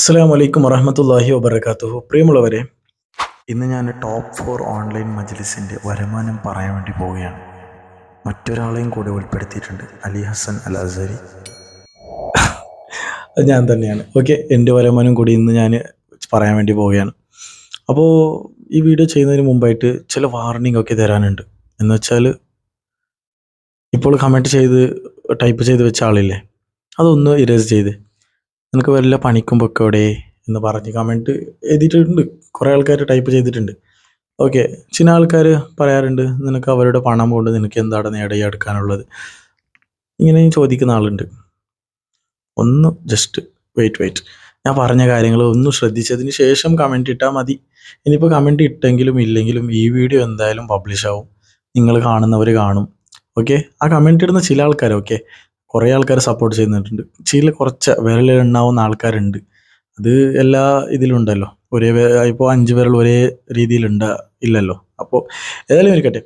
അസ്സാം വലൈക്കും വറഹമത്തല്ലാഹി വബർക്കാത്തുഹു പ്രിയമുള്ളവരെ ഇന്ന് ഞാൻ ടോപ്പ് ഫോർ ഓൺലൈൻ മജ്ലിസിന്റെ വരുമാനം പറയാൻ വേണ്ടി പോവുകയാണ്. മറ്റൊരാളെയും കൂടെ ഉൾപ്പെടുത്തിയിട്ടുണ്ട്. അലി ഹസൻ അൽ അസരി. അത് ഞാൻ തന്നെയാണ്. ഓക്കെ എന്റെ വരുമാനം കൂടി ഇന്ന് ഞാൻ പറയാൻ വേണ്ടി പോവുകയാണ്. അപ്പോൾ ഈ വീഡിയോ ചെയ്യുന്നതിന് മുമ്പായിട്ട് ചില വാർണിംഗ് ഒക്കെ തരാനുണ്ട്. എന്ന് വെച്ചാൽ ഇപ്പോൾ കമന്റ് ചെയ്ത് ടൈപ്പ് ചെയ്ത് വെച്ച ആളില്ലേ അതൊന്ന് ഇറേസ് ചെയ്ത്. നിനക്ക് വല്ല പണിക്കും പൊക്കോടെ എന്ന് പറഞ്ഞ് കമന്റ് എഴുതിയിട്ടുണ്ട്. കുറേ ആൾക്കാർ ടൈപ്പ് ചെയ്തിട്ടുണ്ട്. ഓക്കെ ചില ആൾക്കാർ പറയാറുണ്ട് നിനക്ക് അവരുടെ പണം കൊണ്ട് നിനക്ക് എന്താണ് നേടിയ എടുക്കാനുള്ളത്? ഇങ്ങനെ ചോദിക്കുന്ന ആളുണ്ട്. ഒന്ന് ജസ്റ്റ് വെയിറ്റ് വെയിറ്റ് ഞാൻ പറഞ്ഞ കാര്യങ്ങൾ ഒന്ന് ശ്രദ്ധിച്ചതിന് ശേഷം കമന്റ് ഇട്ടാൽ മതി. ഇനിയിപ്പോൾ കമന്റ് ഇട്ടെങ്കിലും ഇല്ലെങ്കിലും ഈ വീഡിയോ എന്തായാലും പബ്ലിഷ് ആവും. നിങ്ങൾ കാണുന്നവർ കാണും. ഓക്കെ ആ കമന്റ് ഇടുന്ന ചില ആൾക്കാർ ഓക്കെ കുറേ ആൾക്കാർ സപ്പോർട്ട് ചെയ്യുന്നുണ്ട്. ചില കുറച്ച് വിരലിലുണ്ടാവുന്ന ആൾക്കാരുണ്ട്. അത് എല്ലാ ഇതിലും ഉണ്ടല്ലോ. ഒരേ ഇപ്പോൾ അഞ്ച് വിരൽ ഒരേ രീതിയിലുണ്ട് ഇല്ലല്ലോ. അപ്പോൾ ഏതായാലും ഇരിക്കട്ടെ.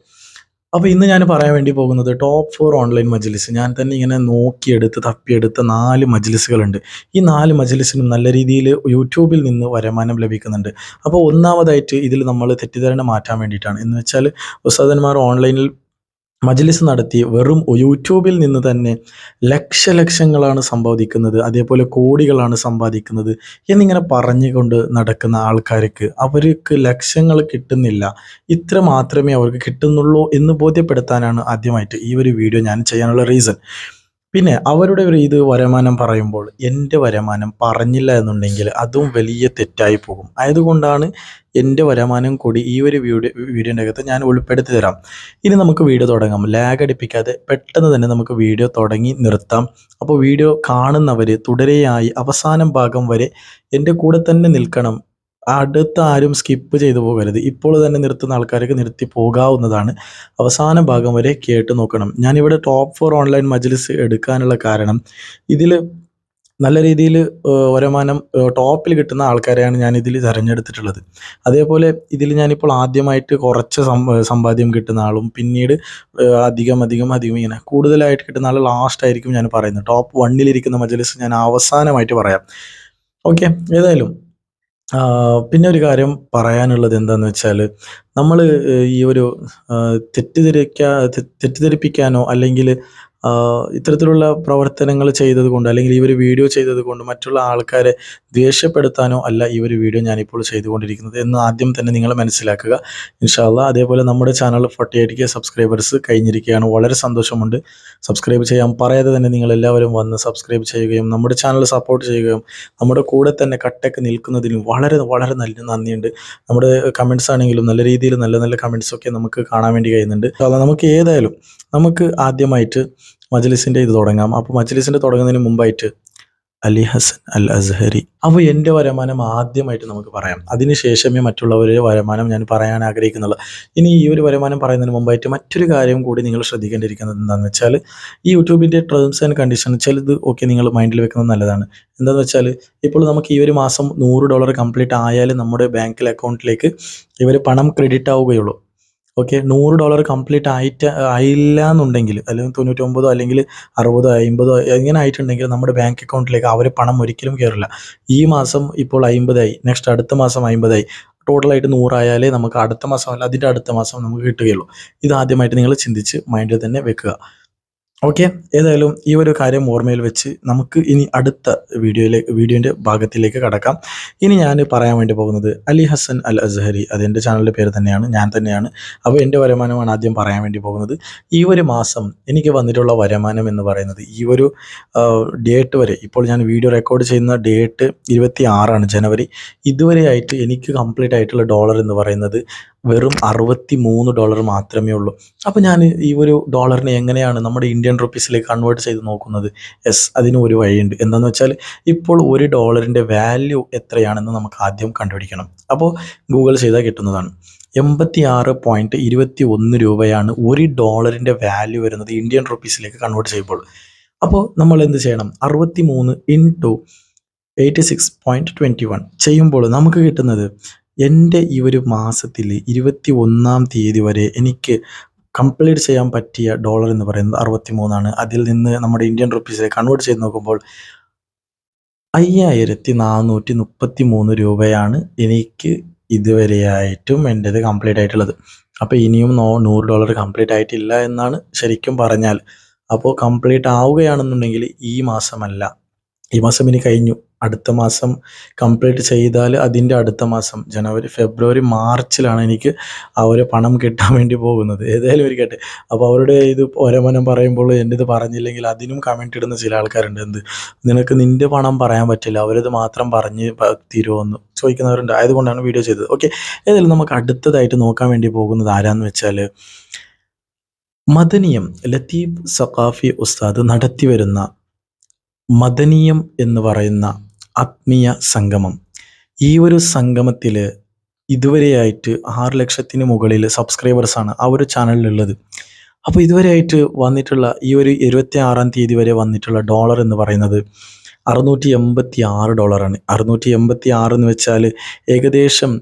അപ്പോൾ ഇന്ന് ഞാൻ പറയാൻ വേണ്ടി പോകുന്നത് ടോപ്പ് ഫോർ ഓൺലൈൻ മജ്ലിസ്. ഞാൻ തന്നെ ഇങ്ങനെ നോക്കിയെടുത്ത് തപ്പിയെടുത്ത നാല് മജ്ലിസുകളുണ്ട്. ഈ നാല് മജ്ലിസിനും നല്ല രീതിയിൽ യൂട്യൂബിൽ നിന്ന് വരുമാനം ലഭിക്കുന്നുണ്ട്. അപ്പോൾ ഒന്നാമതായിട്ട് ഇതിൽ നമ്മൾ തെറ്റിദ്ധാരണ മാറ്റാൻ വേണ്ടിയിട്ടാണ്. എന്ന് വെച്ചാൽ ഉസ്താദന്മാർ ഓൺലൈനിൽ മജ്ലിസ് നടത്തി വെറും യൂട്യൂബിൽ നിന്ന് തന്നെ ലക്ഷലക്ഷങ്ങളാണ് സമ്പാദിക്കുന്നത്. അതേപോലെ കോടികളാണ് സമ്പാദിക്കുന്നത് എന്നിങ്ങനെ പറഞ്ഞുകൊണ്ട് നടക്കുന്ന ആൾക്കാർക്ക് അവർക്ക് ലക്ഷങ്ങൾ കിട്ടുന്നില്ല. ഇത്ര മാത്രമേ അവർക്ക് കിട്ടുന്നുള്ളൂ എന്ന് ബോധ്യപ്പെടുത്താനാണ് ആദ്യമായിട്ട് ഈ ഒരു വീഡിയോ ഞാൻ ചെയ്യാനുള്ള റീസൺ പിന്നെ അവരുടെ ഒരു ഇത് വരുമാനം പറയുമ്പോൾ എന്റെ വരുമാനം പറഞ്ഞില്ല എന്നുണ്ടെങ്കിൽ അതും വലിയ തെറ്റായി പോകും. ആയതുകൊണ്ടാണ് എന്റെ വരുമാനം കൂടി ഈ ഒരു വീഡിയോ വീഡിയോന്റെ അകത്ത് ഞാൻ ഉൾപ്പെടുത്തി തരാം. ഇനി നമുക്ക് വീഡിയോ തുടങ്ങാം. ലാഗ് അടിപ്പിക്കാതെ പെട്ടെന്ന് തന്നെ നമുക്ക് വീഡിയോ തുടങ്ങി നിർത്താം. അപ്പോൾ വീഡിയോ കാണുന്നവർ തുടരെയായി അവസാനം ഭാഗം വരെ എന്റെ കൂടെ തന്നെ നിൽക്കണം. അടുത്ത ആരും സ്കിപ്പ് ചെയ്തു പോകരുത്. ഇപ്പോൾ തന്നെ നിർത്തുന്ന ആൾക്കാർക്ക് നിർത്തി പോകാവുന്നതാണ്. അവസാന ഭാഗം വരെ കേട്ട് നോക്കണം. ഞാനിവിടെ ടോപ്പ് ഫോർ ഓൺലൈൻ മജ്ലിസ് എടുക്കാനുള്ള കാരണം ഇതിൽ നല്ല രീതിയിൽ വരുമാനം ടോപ്പിൽ കിട്ടുന്ന ആൾക്കാരെയാണ് ഞാൻ ഇതിൽ തിരഞ്ഞെടുത്തിട്ടുള്ളത്. അതേപോലെ ഇതിൽ ഞാനിപ്പോൾ ആദ്യമായിട്ട് കുറച്ച് സമ്പാദ്യം കിട്ടുന്ന ആളും പിന്നീട് അധികം അധികം അധികം ഇങ്ങനെ കൂടുതലായിട്ട് കിട്ടുന്ന ആൾ ലാസ്റ്റ് ആയിരിക്കും ഞാൻ പറയുന്നത്. ടോപ്പ് വണ്ണിലിരിക്കുന്ന മജ്ലിസ് ഞാൻ അവസാനമായിട്ട് പറയാം. ഓക്കെ ഏതായാലും പിന്നെ ഒരു കാര്യം പറയാനുള്ളത് എന്താന്ന് വെച്ചാൽ നമ്മൾ ഈ ഒരു തെറ്റിദ്ധരിക്കാ തെറ്റിദ്ധരിപ്പിക്കാനോ അല്ലെങ്കിൽ ഇത്തരത്തിലുള്ള പ്രവർത്തനങ്ങൾ ചെയ്തത് കൊണ്ട് അല്ലെങ്കിൽ ഈ ഒരു വീഡിയോ ചെയ്തത് കൊണ്ട് മറ്റുള്ള ആൾക്കാരെ ദേഷ്യപ്പെടുത്താനോ അല്ല ഈ ഒരു വീഡിയോ ഞാനിപ്പോൾ ചെയ്തുകൊണ്ടിരിക്കുന്നത് എന്ന് ആദ്യം തന്നെ നിങ്ങൾ മനസ്സിലാക്കുക. ഇൻഷാല്ല അതേപോലെ നമ്മുടെ channel forty eight K subscribers കഴിഞ്ഞിരിക്കുകയാണ്. വളരെ സന്തോഷമുണ്ട്. സബ്സ്ക്രൈബ് ചെയ്യാൻ പറയാതെ തന്നെ നിങ്ങൾ എല്ലാവരും വന്ന് സബ്സ്ക്രൈബ് ചെയ്യുകയും നമ്മുടെ ചാനൽ സപ്പോർട്ട് ചെയ്യുകയും നമ്മുടെ കൂടെ തന്നെ കട്ടക്ക് നിൽക്കുന്നതിനും വളരെ വളരെ നല്ല നന്ദിയുണ്ട്. നമ്മുടെ കമൻസ് ആണെങ്കിലും നല്ല രീതിയിൽ നല്ല നല്ല കമൻസൊക്കെ നമുക്ക് കാണാൻ വേണ്ടി കഴിയുന്നുണ്ട്. നമുക്ക് ഏതായാലും നമുക്ക് ആദ്യമായിട്ട് മജ്ലിസിന്റെ ഇത് തുടങ്ങാം. അപ്പോൾ മജ്ലിസിന്റെ തുടങ്ങുന്നതിന് മുമ്പായിട്ട് അലി ഹസൻ അൽ അസ്ഹരി അപ്പോൾ എന്റെ വരുമാനം ആദ്യമായിട്ട് നമുക്ക് പറയാം. അതിനുശേഷമേ മറ്റുള്ളവരുടെ വരുമാനം ഞാൻ പറയാൻ ആഗ്രഹിക്കുന്നുള്ളൂ. ഇനി ഈ ഒരു വരുമാനം പറയുന്നതിന് മുമ്പായിട്ട് മറ്റൊരു കാര്യം കൂടി നിങ്ങൾ ശ്രദ്ധിക്കേണ്ടിയിരിക്കുന്നത് എന്താണെന്ന് വെച്ചാൽ ഈ യൂട്യൂബിന്റെ ടേംസ് ആൻഡ് കണ്ടീഷൻ ചിലത് ഓക്കെ നിങ്ങൾ മൈൻഡിൽ വെക്കുന്നത് നല്ലതാണ്. എന്താണെന്ന് വെച്ചാൽ ഇപ്പോൾ നമുക്ക് ഈ ഒരു മാസം നൂറ് ഡോളർ കംപ്ലീറ്റ് ആയാലും നമ്മുടെ ബാങ്കിൽ അക്കൗണ്ടിലേക്ക് ഇവർ പണം ക്രെഡിറ്റ് ആവുകയുള്ളൂ. ഓക്കെ നൂറ് ഡോളർ കംപ്ലീറ്റ് ആയിട്ട് ആയില്ല എന്നുണ്ടെങ്കിൽ അല്ലെങ്കിൽ തൊണ്ണൂറ്റൊമ്പതോ അല്ലെങ്കിൽ അറുപതോ അമ്പതോ ഇങ്ങനെ ആയിട്ടുണ്ടെങ്കിൽ നമ്മുടെ ബാങ്ക് അക്കൗണ്ടിലേക്ക് അവർ പണം ഒരിക്കലും കയറില്ല ഈ മാസം ഇപ്പോൾ അമ്പതായി നെക്സ്റ്റ് അടുത്ത മാസം അമ്പതായി ടോട്ടലായിട്ട് നൂറായാലേ നമുക്ക് അടുത്ത മാസം അല്ല അതിന്റെ അടുത്ത മാസം നമുക്ക് കിട്ടുകയുള്ളൂ. ഇത് ആദ്യമായിട്ട് നിങ്ങൾ ചിന്തിച്ച് മൈൻഡിൽ തന്നെ വെക്കുക. ഓക്കെ ഏതായാലും ഈ ഒരു കാര്യം ഓർമ്മയിൽ വെച്ച് നമുക്ക് ഇനി അടുത്ത വീഡിയോയിലേക്ക് വീഡിയോന്റെ ഭാഗത്തിലേക്ക് കടക്കാം. ഇനി ഞാൻ പറയാൻ വേണ്ടി പോകുന്നത് അലി ഹസൻ അൽ അസ്ഹരി എന്റെ ചാനലിന്റെ പേര് തന്നെയാണ് ഞാൻ തന്നെയാണ്. അപ്പോൾ എന്റെ വരുമാനമാണ് ആദ്യം പറയാൻ വേണ്ടി പോകുന്നത്. ഈ ഒരു മാസം എനിക്ക് വന്നിട്ടുള്ള വരുമാനം എന്ന് പറയുന്നത് ഈ ഒരു ഡേറ്റ് വരെ ഇപ്പോൾ ഞാൻ വീഡിയോ റെക്കോർഡ് ചെയ്യുന്ന ഡേറ്റ് ഇരുപത്തി ആറാണ് ജനുവരി. ഇതുവരെയായിട്ട് എനിക്ക് കംപ്ലീറ്റ് ആയിട്ടുള്ള ഡോളർ എന്ന് പറയുന്നത് വെറും അറുപത്തി മൂന്ന് ഡോളർ മാത്രമേ ഉള്ളൂ. അപ്പോൾ ഞാൻ ഈ ഒരു ഡോളറിനെ എങ്ങനെയാണ് നമ്മുടെ ഇന്ത്യൻ റുപ്പീസിലേക്ക് കൺവേർട്ട് ചെയ്ത് നോക്കുന്നത്? യെസ് അതിന് ഒരു വഴിയുണ്ട്. എന്താണെന്ന് വെച്ചാൽ ഇപ്പോൾ ഒരു ഡോളറിന്റെ വാല്യൂ എത്രയാണെന്ന് നമുക്ക് ആദ്യം കണ്ടുപിടിക്കണം. അപ്പോൾ ഗൂഗിൾ ചെയ്താൽ കിട്ടുന്നതാണ്. എൺപത്തി ആറ് പോയിന്റ് ഇരുപത്തി ഒന്ന് രൂപയാണ് ഒരു ഡോളറിന്റെ വാല്യൂ വരുന്നത് ഇന്ത്യൻ റുപ്പീസിലേക്ക് കൺവേർട്ട് ചെയ്യുമ്പോൾ. അപ്പോൾ നമ്മൾ എന്ത് ചെയ്യണം? അറുപത്തി മൂന്ന് into eighty six point twenty one ചെയ്യുമ്പോൾ നമുക്ക് കിട്ടുന്നത് എന്റെ ഈ ഒരു മാസത്തിൽ ഇരുപത്തി ഒന്നാം തീയതി വരെ എനിക്ക് കംപ്ലീറ്റ് ചെയ്യാൻ പറ്റിയ ഡോളർ എന്ന് പറയുന്നത് അറുപത്തി മൂന്നാണ് അതിൽ നിന്ന് നമ്മുടെ ഇന്ത്യൻ റുപ്പീസിലേക്ക് കൺവേർട്ട് ചെയ്ത് നോക്കുമ്പോൾ അയ്യായിരത്തി നാനൂറ്റി മുപ്പത്തി മൂന്ന് രൂപയാണ് എനിക്ക് ഇതുവരെയായിട്ടും എന്റേത് കംപ്ലീറ്റ് ആയിട്ടുള്ളത്. അപ്പോൾ ഇനിയും നോ നൂറ് ഡോളർ കംപ്ലീറ്റ് ആയിട്ടില്ല എന്നാണ് ശരിക്കും പറഞ്ഞാൽ. അപ്പോൾ കംപ്ലീറ്റ് ആവുകയാണെന്നുണ്ടെങ്കിൽ ഈ മാസമല്ല. ഈ മാസം ഇനി കഴിഞ്ഞു. അടുത്ത മാസം കംപ്ലീറ്റ് ചെയ്താൽ അതിന്റെ അടുത്ത മാസം ജനുവരി ഫെബ്രുവരി മാർച്ചിലാണ് എനിക്ക് ആ ഒരു പണം കിട്ടാൻ വേണ്ടി പോകുന്നത്. ഏതായാലും ഇരിക്കട്ടെ അപ്പോൾ അവരുടെ ഇത് ഒരമനം പറയുമ്പോൾ എന്റെ ഇത് പറഞ്ഞില്ലെങ്കിൽ അതിനും കമന്റ് ഇടുന്ന ചില ആൾക്കാരുണ്ട്. എന്ത്? നിനക്ക് നിന്റെ പണം പറയാൻ പറ്റില്ല. അവരത് മാത്രം പറഞ്ഞ് തീരുമെന്ന് ചോദിക്കുന്നവരുണ്ട്. ആയതുകൊണ്ടാണ് വീഡിയോ ചെയ്തത്. ഓക്കെ ഏതായാലും നമുക്ക് അടുത്തതായിട്ട് നോക്കാൻ വേണ്ടി പോകുന്നത് ആരാന്ന് വെച്ചാൽ മദനീയം ലത്തീഫ് സഖാഫി ഉസ്താദ് നടത്തി വരുന്ന മദനീയം എന്ന് പറയുന്ന ആത്മീയ സംഗമം. ഈ ഒരു സംഗമത്തിൽ ഇതുവരെയായിട്ട് ആറ് ലക്ഷത്തിന് മുകളിൽ സബ്സ്ക്രൈബേഴ്സാണ് ആ ഒരു ചാനലിലുള്ളത് അപ്പോൾ ഇതുവരെയായിട്ട് വന്നിട്ടുള്ള ഈ ഒരു ഇരുപത്തി ആറാം തീയതി വരെ വന്നിട്ടുള്ള ഡോളർ എന്ന് പറയുന്നത് അറുന്നൂറ്റി എൺപത്തി ആറ് ഡോളറാണ് അറുന്നൂറ്റി എൺപത്തി ആറ് എന്ന് വെച്ചാൽ ഏകദേശം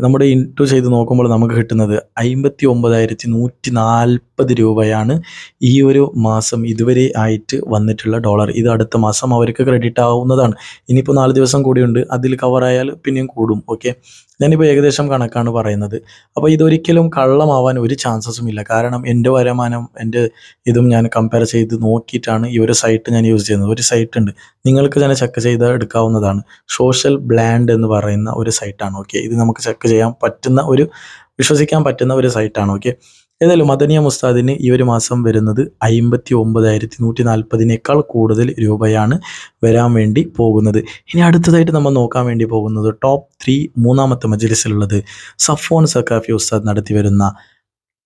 നമ്മുടെ ഇന്റു ചെയ്ത് നോക്കുമ്പോൾ നമുക്ക് കിട്ടുന്നത് അമ്പത്തി ഒമ്പതായിരത്തി നൂറ്റി നാൽപ്പത് രൂപയാണ് ഈ ഒരു മാസം ഇതുവരെ ആയിട്ട് വന്നിട്ടുള്ള ഡോളർ ഇത് അടുത്ത മാസം അവർക്ക് ക്രെഡിറ്റ് ആവുന്നതാണ്. ഇനിയിപ്പോൾ നാല് ദിവസം കൂടിയുണ്ട്. അതിൽ കവറായാൽ പിന്നെയും കൂടും. ഓക്കെ ഞാനിപ്പോൾ ഏകദേശം കണക്കാണ് പറയുന്നത്. അപ്പോൾ ഇതൊരിക്കലും കള്ളമാവാൻ ഒരു ചാൻസസും ഇല്ല. കാരണം എന്റെ വരുമാനം എന്റെ ഇതും ഞാൻ കമ്പയർ ചെയ്ത് നോക്കിയിട്ടാണ് ഈ ഒരു സൈറ്റ് ഞാൻ യൂസ് ചെയ്യുന്നത്. ഒരു സൈറ്റ് ഉണ്ട്. നിങ്ങൾക്ക് തന്നെ ചെക്ക് ചെയ്ത് എടുക്കാവുന്നതാണ്. സോഷ്യൽ ബ്ലാൻഡ് എന്ന് പറയുന്ന ഒരു സൈറ്റാണ് ഓക്കെ ഇത് നമുക്ക് ചെക്ക് ചെയ്യാൻ പറ്റുന്ന ഒരു വിശ്വസിക്കാൻ പറ്റുന്ന ഒരു സൈറ്റാണ് ഓക്കെ ഏതായാലും മദനിയ മുസ്താദിന് ഈ ഒരു മാസം വരുന്നത് അമ്പത്തി ഒമ്പതായിരത്തി നൂറ്റി നാൽപ്പതിനേക്കാൾ കൂടുതൽ രൂപയാണ് വരാൻ വേണ്ടി പോകുന്നത്. ഇനി അടുത്തതായിട്ട് നമ്മൾ നോക്കാൻ വേണ്ടി പോകുന്നത് ടോപ്പ് ത്രീ മൂന്നാമത്തെ മജലിസിലുള്ളത് സഫോൺ സക്കാഫി ഉസ്താദ് നടത്തി വരുന്ന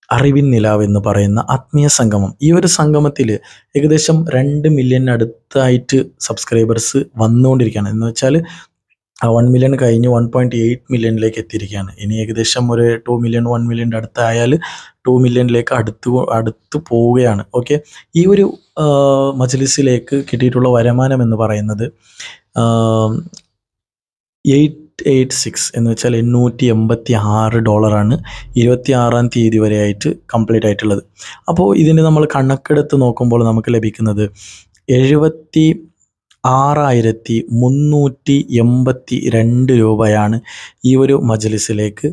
അറിവിൻ നിലാവ് എന്ന് പറയുന്ന ആത്മീയ സംഗമം. ഈ ഒരു സംഗമത്തിൽ ഏകദേശം രണ്ട് മില്യൺ അടുത്തായിട്ട് സബ്സ്ക്രൈബേഴ്സ് വന്നുകൊണ്ടിരിക്കുകയാണ്. എന്ന് വെച്ചാൽ ആ വൺ മില്യൺ കഴിഞ്ഞ് വൺ പോയിന്റ് എയ്റ്റ് മില്യണിലേക്ക് എത്തിയിരിക്കുകയാണ്. ഇനി ഏകദേശം ഒരു ടു മില്യൺ വൺ മില്യന്റെ അടുത്തായാൽ ടു മില്യണിലേക്ക് അടുത്ത് അടുത്ത് പോവുകയാണ്. ഓക്കെ ഈ ഒരു മജലിസിലേക്ക് കിട്ടിയിട്ടുള്ള വരുമാനം എന്ന് പറയുന്നത് എയ്റ്റ് എയ്റ്റ് സിക്സ് എന്ന് വെച്ചാൽ എണ്ണൂറ്റി എൺപത്തി ആറ് ഡോളറാണ് ഇരുപത്തി ആറാം തീയതി വരെ ആയിട്ട് കംപ്ലീറ്റ് ആയിട്ടുള്ളത്. അപ്പോൾ ഇതിന് നമ്മൾ കണക്കെടുത്ത് നോക്കുമ്പോൾ നമുക്ക് ലഭിക്കുന്നത് എഴുപത്തി ആറായിരത്തി മുന്നൂറ്റി എൺപത്തി രണ്ട് രൂപയാണ് ഈ ഒരു മജ്ലിസിലേക്ക്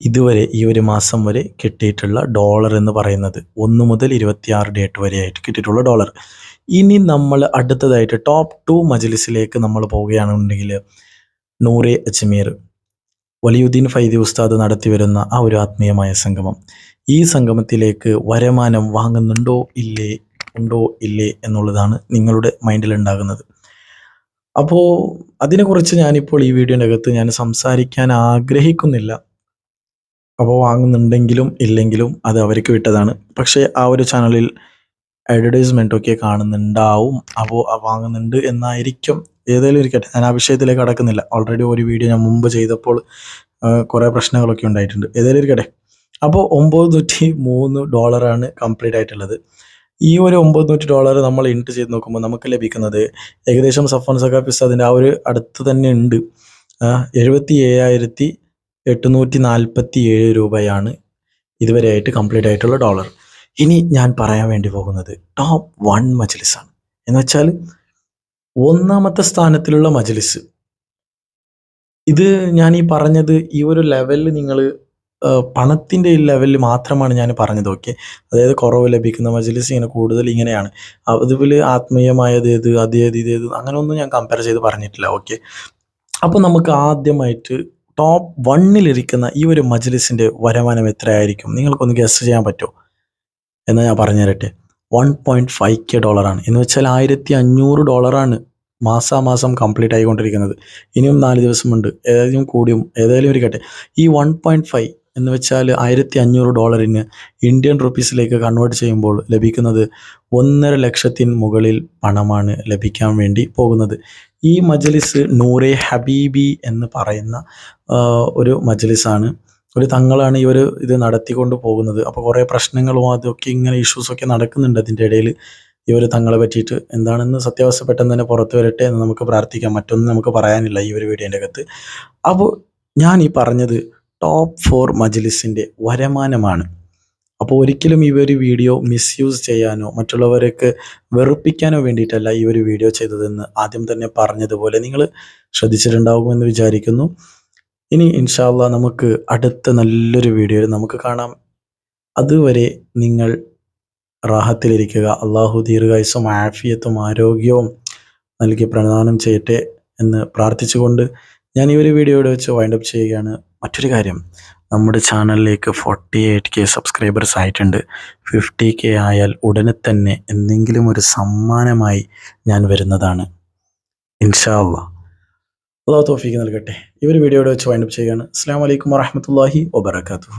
ഇതുവരെ ഈ ഒരു മാസം വരെ കിട്ടിയിട്ടുള്ള ഡോളർ എന്ന് പറയുന്നത്. ഒന്ന് മുതൽ ഇരുപത്തിയാറ് ഡേറ്റ് വരെയായിട്ട് കിട്ടിയിട്ടുള്ള ഡോളർ. ഇനി നമ്മൾ അടുത്തതായിട്ട് ടോപ്പ് ടു മജ്ലിസിലേക്ക് നമ്മൾ പോവുകയാണെന്നുണ്ടെങ്കിൽ നൂറെ അജ്മീർ വലിയുദ്ദീൻ ഫൈദി ഉസ്താദ് നടത്തി വരുന്ന ആ ഒരു ആത്മീയമായ സംഗമം. ഈ സംഗമത്തിലേക്ക് വരമാനം വാങ്ങുന്നുണ്ടോ? ഇല്ലേ? ഉണ്ടോ ഇല്ലേ എന്നുള്ളതാണ് നിങ്ങളുടെ മൈൻഡിൽ ഉണ്ടാകുന്നത്. അപ്പോൾ അതിനെക്കുറിച്ച് ഞാനിപ്പോൾ ഈ വീഡിയോന്റെ അകത്ത് ഞാൻ സംസാരിക്കാൻ ആഗ്രഹിക്കുന്നില്ല. അപ്പോൾ വാങ്ങുന്നുണ്ടെങ്കിലും ഇല്ലെങ്കിലും അത് അവർക്ക് വിട്ടതാണ്. പക്ഷേ ആ ഒരു ചാനലിൽ അഡ്വർടൈസ്മെന്റ് ഒക്കെ കാണുന്നുണ്ടാവും. അപ്പോൾ വാങ്ങുന്നുണ്ട് എന്നായിരിക്കും. ഏതെങ്കിലും ഇരിക്കട്ടെ ഞാൻ ആ വിഷയത്തിലേക്ക് കടക്കുന്നില്ല. ഓൾറെഡി ഒരു വീഡിയോ ഞാൻ മുമ്പ് ചെയ്തപ്പോൾ കുറേ പ്രശ്നങ്ങളൊക്കെ ഉണ്ടായിട്ടുണ്ട്. ഏതെങ്കിലും ഇരിക്കട്ടെ. അപ്പോൾ ഒമ്പത് നൂറ്റി മൂന്ന് ഡോളറാണ് കംപ്ലീറ്റ് ആയിട്ടുള്ളത്. ഈ ഒരു ഒമ്പത് നൂറ്റി ഡോളർ നമ്മൾ ഇൻട്ട് ചെയ്ത് നോക്കുമ്പോൾ നമുക്ക് ലഭിക്കുന്നത് ഏകദേശം സഫാൻ സഖാഫിസ് അതിന്റെ ആ ഒരു അടുത്ത് തന്നെ ഉണ്ട്. എഴുപത്തി ഏഴായിരത്തി എട്ടുന്നൂറ്റി നാൽപ്പത്തി ഏഴ് രൂപയാണ് ഇതുവരെയായിട്ട് കംപ്ലീറ്റ് ആയിട്ടുള്ള ഡോളർ. ഇനി ഞാൻ പറയാൻ വേണ്ടി പോകുന്നത് ടോപ്പ് വൺ മജ്ലിസാണ്. എന്ന് വെച്ചാൽ ഒന്നാമത്തെ സ്ഥാനത്തിലുള്ള മജ്ലിസ്. ഇത് ഞാൻ ഈ പറഞ്ഞത് ഈ ഒരു ലെവലിൽ നിങ്ങൾ പണത്തിന്റെ ലെവലിൽ മാത്രമാണ് ഞാൻ പറഞ്ഞത് ഓക്കെ അതായത് കുറവ് ലഭിക്കുന്ന മജ്ലിസ് ഇങ്ങനെ കൂടുതൽ ഇങ്ങനെയാണ്. അതുപോലെ ആത്മീയമായത് ഏത് അതേത് ഇതേത് അങ്ങനെയൊന്നും ഞാൻ കമ്പയർ ചെയ്ത് പറഞ്ഞിട്ടില്ല ഓക്കെ അപ്പോൾ നമുക്ക് ആദ്യമായിട്ട് ടോപ്പ് വണ്ണിലിരിക്കുന്ന ഈ ഒരു മജ്ലിസിന്റെ വരുമാനം എത്രയായിരിക്കും? നിങ്ങൾക്കൊന്ന് ഗസ് ചെയ്യാൻ പറ്റുമോ എന്ന് ഞാൻ പറഞ്ഞു തരട്ടെ. വൺ പോയിന്റ് ഫൈവ് കെ ഡോളറാണ് എന്ന് വെച്ചാൽ ആയിരത്തി അഞ്ഞൂറ് ഡോളറാണ് മാസാമാസം കംപ്ലീറ്റ് ആയിക്കൊണ്ടിരിക്കുന്നത്. ഇനിയും നാല് ദിവസമുണ്ട്. ഏതായാലും കൂടിയും ഏതായാലും ഇരിക്കട്ടെ ഈ വൺ പോയിന്റ് ഫൈവ് എന്ന് വെച്ചാൽ ആയിരത്തി അഞ്ഞൂറ് ഡോളറിന് ഇന്ത്യൻ റുപ്പീസിലേക്ക് കൺവേർട്ട് ചെയ്യുമ്പോൾ ലഭിക്കുന്നത് ഒന്നര ലക്ഷത്തിന് മുകളിൽ പണമാണ് ലഭിക്കാൻ വേണ്ടി പോകുന്നത്. ഈ മജലിസ് നൂറെ ഹബീബി എന്ന് പറയുന്ന ഒരു മജലിസാണ്. ഒരു തങ്ങളാണ് ഇവർ ഇത് നടത്തിക്കൊണ്ട് പോകുന്നത്. അപ്പോൾ കുറേ പ്രശ്നങ്ങളും അതൊക്കെ ഇങ്ങനെ ഇഷ്യൂസൊക്കെ നടക്കുന്നുണ്ട് അതിന്റെ ഇടയിൽ. ഇവർ തങ്ങളെ പറ്റിയിട്ട് എന്താണെന്ന് സത്യാവസ്ഥ പെട്ടെന്ന് തന്നെ പുറത്തു വരട്ടെ എന്ന് നമുക്ക് പ്രാർത്ഥിക്കാം. മറ്റൊന്നും നമുക്ക് പറയാനില്ല ഈ ഒരു വീഡിയോന്റെ അകത്ത്. അപ്പോൾ ഞാൻ ഈ പറഞ്ഞത് ടോപ്പ് ഫോർ മജ്ലിസിന്റെ വരമാനമാണ്. അപ്പോൾ ഒരിക്കലും ഈ ഒരു വീഡിയോ മിസ്യൂസ് ചെയ്യാനോ മറ്റുള്ളവരേക്ക് വെറുപ്പിക്കാനോ വേണ്ടിയിട്ടല്ല ഈ ഒരു വീഡിയോ ചെയ്തതെന്ന് ആദ്യം തന്നെ പറഞ്ഞതുപോലെ നിങ്ങൾ ശ്രദ്ധിച്ചിട്ടുണ്ടാകുമെന്ന് വിചാരിക്കുന്നു. ഇനി ഇൻഷാല്ല നമുക്ക് അടുത്ത നല്ലൊരു വീഡിയോയിൽ നമുക്ക് കാണാം. അതുവരെ നിങ്ങൾ റാഹത്തിലിരിക്കുക. അള്ളാഹു ദീർഘായുസും ആഫിയത്തും ആരോഗ്യവും നൽകി പ്രദാനം ചെയ്യട്ടെ എന്ന് പ്രാർത്ഥിച്ചുകൊണ്ട് ഞാൻ ഈ ഒരു വീഡിയോയുടെ വെച്ച് വൈൻഡപ്പ് ചെയ്യുകയാണ്. മറ്റൊരു കാര്യം നമ്മുടെ ചാനലിലേക്ക് ഫോർട്ടി എയ്റ്റ് കെ സബ്സ്ക്രൈബേഴ്സ് ആയിട്ടുണ്ട്. ഫിഫ്റ്റി കെ ആയാൽ ഉടനെ തന്നെ എന്തെങ്കിലും ഒരു സമ്മാനമായി ഞാൻ വരുന്നതാണ്. ഇൻഷാ അള്ളാഹ് അള്ളാഹു തോഫീക്ക് നൽകട്ടെ. ഈ ഒരു വീഡിയോയുടെ വെച്ച് വൈൻഡപ്പ് ചെയ്യുകയാണ്. അസ്സാം വലൈക്കും വറഹമത്തല്ലാഹി വബർക്കാത്തു